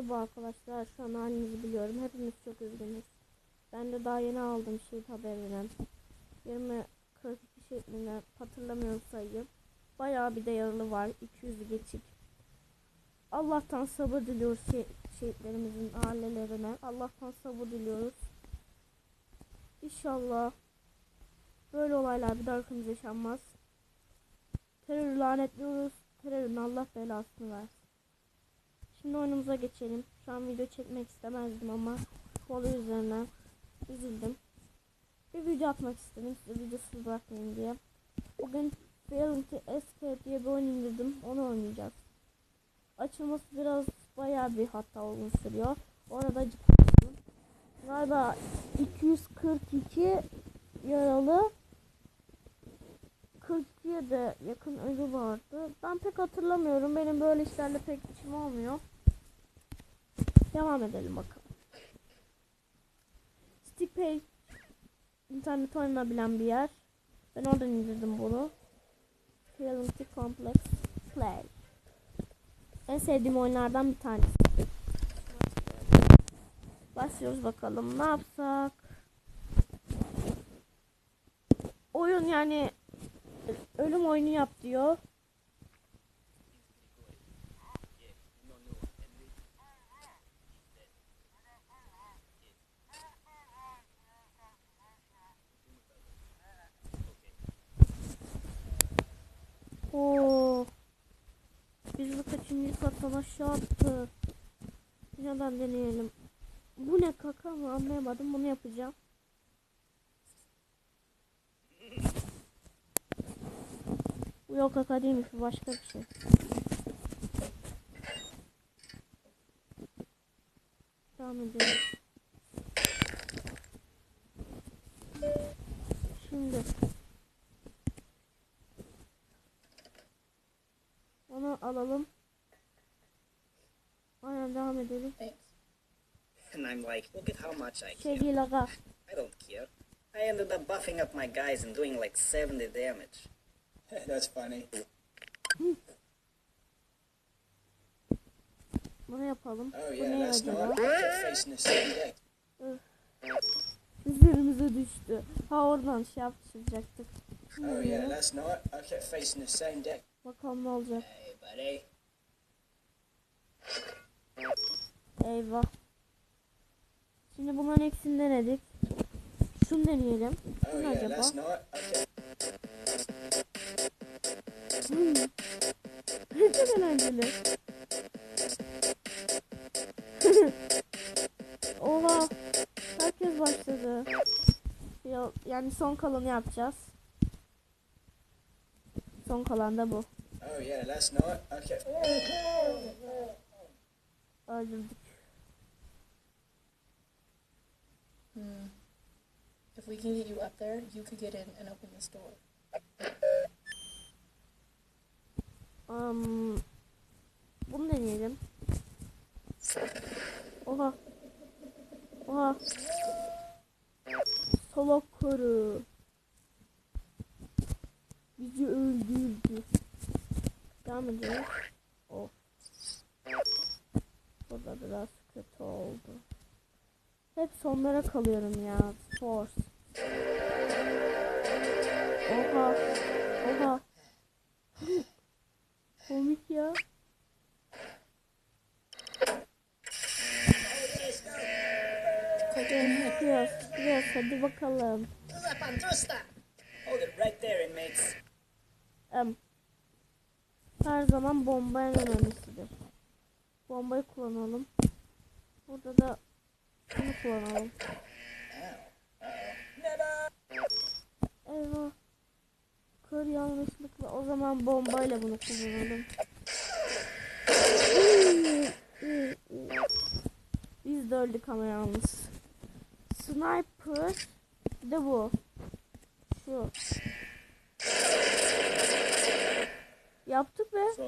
Merhaba arkadaşlar. Şu an halinizi biliyorum. Hepimiz çok üzgünüz. Ben de daha yeni aldım şehit haberini. 20 42 şeklinde hatırlamıyorum sayıyı. Bayağı bir de yaralı var. 200'ü geçik. Allah'tan sabır diliyoruz şe- şehitlerimizin ailelerine. Allah'tan sabır diliyoruz. İnşallah böyle olaylar bir daha ülkemize yaşanmaz. Terörü lanetliyoruz. Terörün Allah belasını versin. Şimdi oyunumuza geçelim. Şu an video çekmek istemezdim ama bu olay üzerinden üzüldüm. Bir video atmak istedim size videosuz bırakmayayım diye. Bugün Reality Escape diye bir oyun indirdim. Onu oynayacağız. Açılması biraz bayağı bir hatta uzun sürüyor. Orada ciddi Galiba 242 yaralı 42'ye de yakın ölü vardı. Ben pek hatırlamıyorum. Benim böyle işlerle pek içim olmuyor. Devam edelim bakalım. StickPay internet oynanabilen bir yer. Ben oradan indirdim bunu. Reality Complex Play. En sevdiğim oyunlardan bir tanesi. Başlıyoruz bakalım. Ne yapsak? Oyun yani ölüm oyunu yap diyor. Oo. Biz bu aşağı attı. Neden deneyelim. Bu ne kaka mı anlayamadım. Bunu yapacağım. Bu yok kaka değilmiş. Bu başka bir şey. Devam edelim. Şimdi. Onu alalım. Aynen devam edelim. Thanks. And I'm like, look at how much I care. I don't care. I ended up buffing up my guys and doing like 70 damage. That's funny. Bunu yapalım. Oh Bu yeah, ne that's not. I kept facing the same deck. Üzerimize düştü. Ha oradan şey yapacaktık. Oh yeah, that's not. I kept facing the same deck. Bakalım ne olacak. Hey, buddy. Eyvah. Şimdi bunların hepsini denedik. Şunu deneyelim. Oh Bu ne yeah, acaba? Hmm. Çok eğlenceli. Oha. Herkes başladı. Ya- Yani son kalanı yapacağız. Son kalan da bu. Oh yeah, not. I kept. Öldürdük. Hmm. If we can get you up there, you could get in and open this door. Um, bunu deneyelim. Oha. Oha. Solok karı. Bizi öldürdü. Devam edelim. Of. Burada biraz kötü oldu. Hep sonlara kalıyorum ya. Force. Oha. Oha. Komik ya. Çıkıyoruz, çıkıyoruz. Hadi bakalım. Em, her zaman bomba en önemlisidir. Bombayı kullanalım. Burada da şunu kullanalım. O zaman bombayla bunu kullanalım. Biz de öldük ama yalnız. Sniper. Bir de bu. Şu. Yaptık be. So,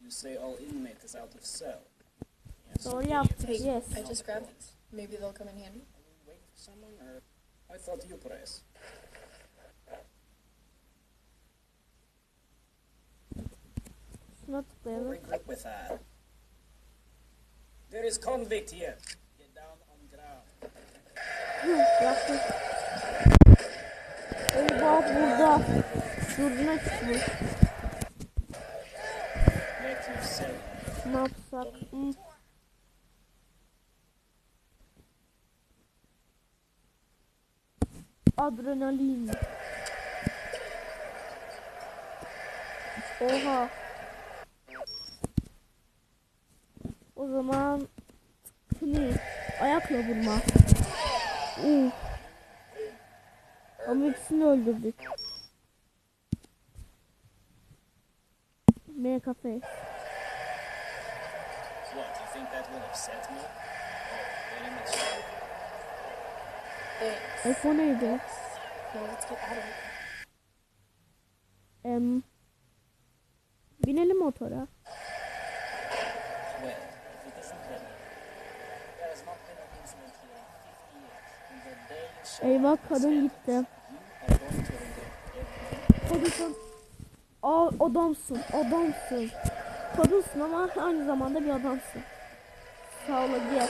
you say all inmate is out of cell. Yes. Doğru yaptık. Hey, Yes. I just grabbed these. Maybe they'll come in handy. Wait for someone, or I thought you press. Not quick, quick, quick with her. There is convict here. Get down on ground. Eyvah burada. Durduğuna çıkmış. Ne yapsak? Hmm. Adrenalin. Oha. O zaman ne? Ayakla vurma. Uf. Ama ikisini öldürdük. M kafe. F o neydi? Em, binelim motora. Eyvah kadın gitti. Kadınsın. Aa adamsın, adamsın. Kadınsın ama aynı zamanda bir adamsın. Sağ ol gel.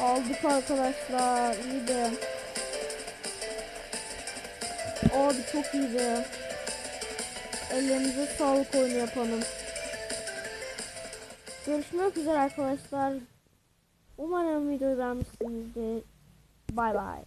Aldık arkadaşlar. İyiydi. Abi çok iyiydi. Ellerinize sağlık oyunu yapalım. Görüşmek üzere arkadaşlar. Umarım videoyu beğenmişsinizdir. Bay bay.